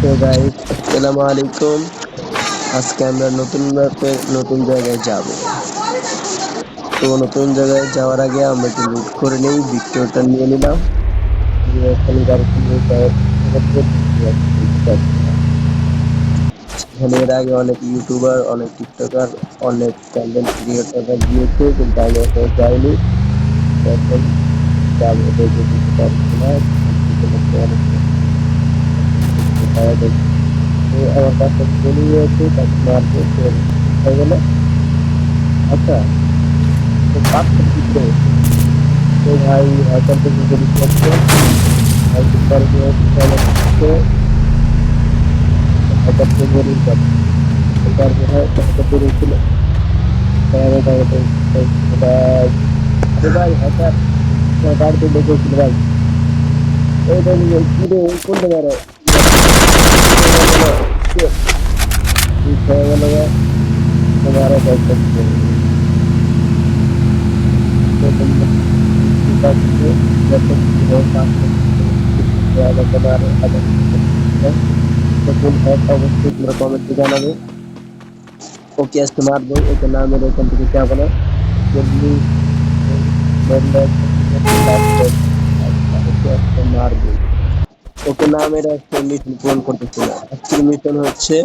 তো আসসালামু আলাইকুম আজকে আমরা নতুন নতুন জায়গায় যাব তো নতুন জায়গায় যাওয়ার আগে আমরা একটু লুট করে নেই ভিক্টরটা নিয়ে নিলাম এর আগে অনেক ইউটিউবার অনেক টিকটকার অনেক কন্টেন্ট ক্রিয়েটররা গিয়েছে কিন্তু আমি এখন যাইনি এখন যাব দেখে দিতে পারছি না পাওয়া যায় তো আমার কাছে চলে গিয়েছে তাকে মারবো তো হয়ে গেল আচ্ছা তো পাঁচটা দিতে তো ভাই এখান থেকে যদি করছে ভাই তোমার হচ্ছে হাজার ফেব্রুয়ারি যাবে এটার মনে হয় কত পেরেছিল আরে ভাই হাজার গাড়িতে দেখেছিল ভাই এই ভাই কি রে কোন জায়গায় ঠিক হয়ে গেল তোমার দায়িত্ব অবশ্যই তোমরা কমেন্টে জানাবে ওকে আজকে মারবো ওকে না মেরে এখান থেকে যাব না যদি মারবো ওকে না মেরে আজকে মিশন পূরণ করতেছি না আজকের মিশন হচ্ছে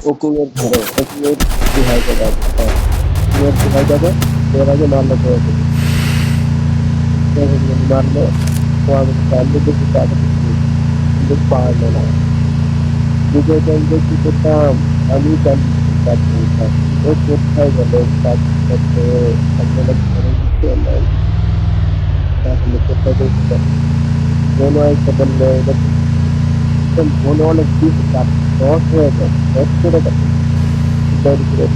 ওকুমের ধরে ওকুমের বিহাই যাবে ওকুমের যাবে এর আগে মারলো করে দেবে মারলো ও আমি না বিজয় ব্যাংকে কি করতাম ও কোথায় গেল কাজ করতে নাই তাহলে কোথায় দেখতাম মনে হয় সেটা বললে মনে অনেক কিছু কাজ দশ হয়ে যায় দশ করে দেয় তৈরি করে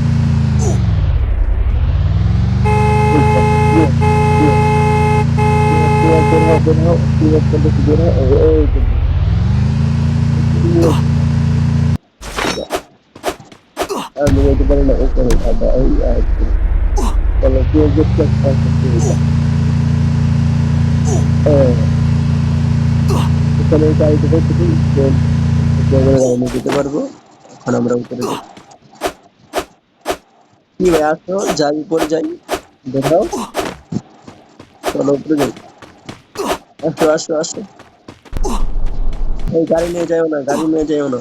আমি বলতে পারি না ওপরে দাদা এই আর কি তাহলে তুই দেখতে এখানে গাড়িতে বসে দিই জায়গায় গাড়ি নিয়ে যেতে পারব। এখন আমরা উপরে কি ভাই, আসো, যাই, উপরে যাই। দেখাও। চলো উপরে যাই। আসো আসো আসো। এই গাড়ি নিয়ে যাও না, গাড়ি নিয়ে যাও না।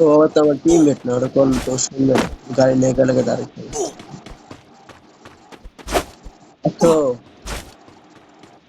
ও তো আমার টিমমেট না, ওরা কোন তো শুনবে গাড়ি নিয়ে গেলে দাঁড়িয়ে আসো।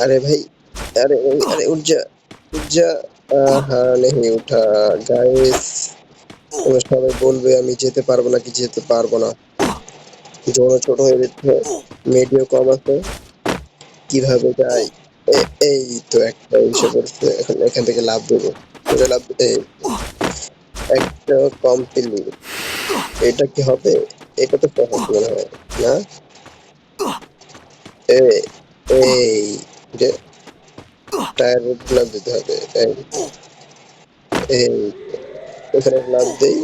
अरे भाई अरे भाई अरे उठ जा उठ जा हाँ नहीं उठा গাইস তোমরা সবাই বলবে আমি যেতে পারবো না কি যেতে পারবো না জোর ছোট হয়ে যাচ্ছে মিডিও কম আছে কিভাবে যাই এ- এই তো একটা এসে পড়ছে এখন এখান থেকে লাভ দেবো এটা লাভ এই একটা কমপ্লিট এটা কি হবে এটা তো সহজ মনে হয় না এই এই যে টায়ার লাভ দিতে হবে। এই এখানে লাভ দেই।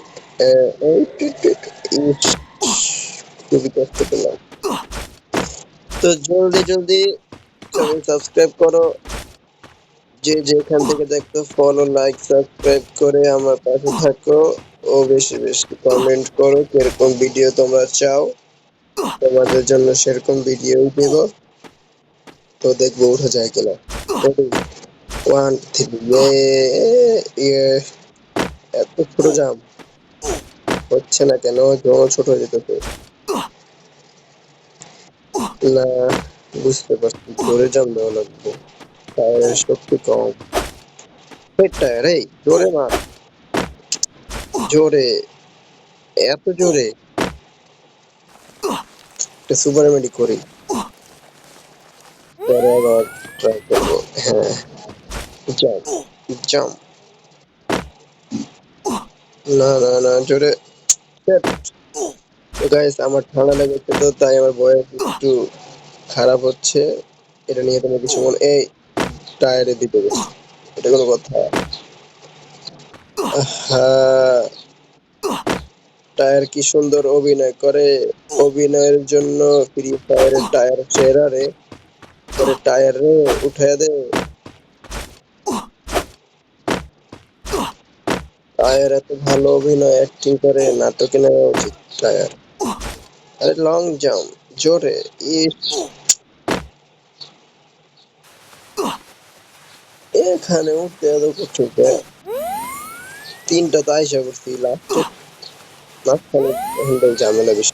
তো জলদি জলদি সাবস্ক্রাইব করো। যে যেখান থেকে দেখতো ফলো লাইক সাবস্ক্রাইব করে আমার পাশে থাকো। ও বেশি বেশি কমেন্ট করো, কীরকম ভিডিও তোমরা চাও। তোমাদের জন্য সেরকম ভিডিও দেব। তো দেখব, উঠে যায় কিনা। ওয়ান থ্রি এত ছোট জাম হচ্ছে না কেন? জল ছোট হয়ে যেতেছে না, বুঝতে পারছি। জোরে জাম দেওয়া লাগবে। টায়ারের শক্তি কম। টায়ার এই, জোরে মার। জোরে। এত জোরে। একটা সুপার মেডি করি। পরে আবার ট্রাই করব হ্যাঁ জাম্প জাম্প না না না জোরে গাইস আমার ঠান্ডা লেগেছে তো, তাই আমার বয়স একটু খারাপ হচ্ছে। এটা নিয়ে তোমার কিছু মনে এই, টায়ারে দিতে গেছে। এটা কোনো কথা? হ্যাঁ টায়ার কি সুন্দর অভিনয় করে? অভিনয়ের জন্য ফ্রি ফায়ারের টায়ার সেরা রে। করে টায়ার রে উঠায় দে টায়ার এত ভালো অভিনয় অ্যাক্টিং করে নাটকে নেওয়া উচিত টায়ার আরে লং জাম্প জোরে এখানে উঠতে এত করছ? তিনটা তো আইসা করছি লাস্টে মাঝখানে ঝামেলা বেশি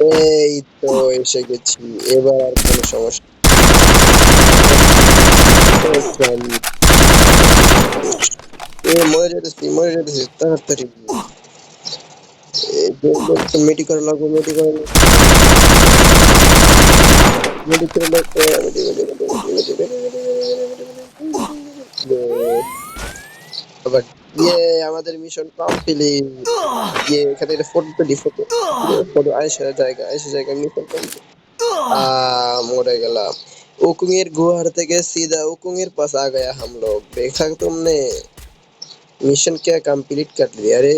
এই তো এসে গেছি এবার আর কোনো সমস্যা মরে যেতেছি মরে যেতেছি তাড়াতাড়ি ইয়ে আমাদের মিশন কমপ্লিট ইয়ে এখানে একটা ফটো তো ফটো ফটো আয়সা জায়গা আয়সা জায়গা মিশন কমপ্লিট आ मोरे गला उकुंगेर गुहार থেকে सीधा उकुंगेर पास आ गया हम लोग देखा तुमने मिशन क्या कंप्लीट कर लिया रे